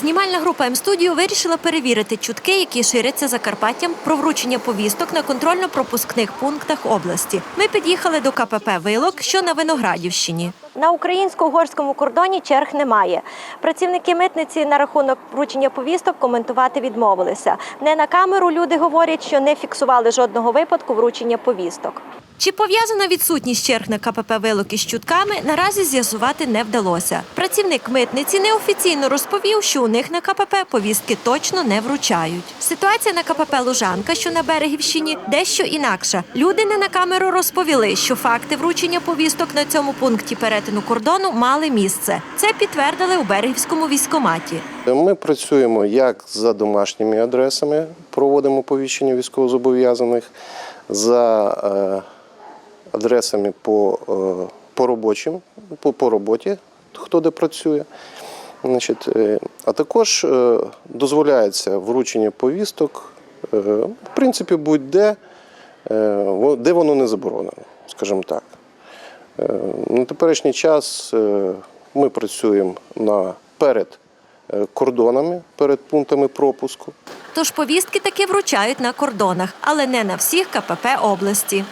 Знімальна група М-студіо вирішила перевірити чутки, які ширяться Закарпаттям про вручення повісток на контрольно-пропускних пунктах області. Ми під'їхали до КПП Вилок, що на Виноградівщині. На українсько-угорському кордоні черг немає. Працівники митниці на рахунок вручення повісток коментувати відмовилися. Не на камеру люди говорять, що не фіксували жодного випадку вручення повісток. Чи пов'язана відсутність черг на КПП Вилок із чутками, наразі з'ясувати не вдалося. Працівник митниці неофіційно розповів, що у них на КПП повістки точно не вручають. Ситуація на КПП Лужанка, що на Берегівщині, дещо інакша. Люди не на камеру розповіли, що факти вручення повісток на цьому пункті перетину кордону мали місце. Це підтвердили у Берегівському військоматі. Ми працюємо як за домашніми адресами, проводимо повіщення військовозобов'язаних, за е, адресами по, е, по робочим, по, по роботі, хто де працює. Значить, е, а також дозволяється вручення повісток, в принципі, будь-де, де воно не заборонено, скажімо так. Е, На теперішній час е, ми працюємо на, перед е, кордонами, перед пунктами пропуску. Тож повістки таки вручають на кордонах, але не на всіх КПП області.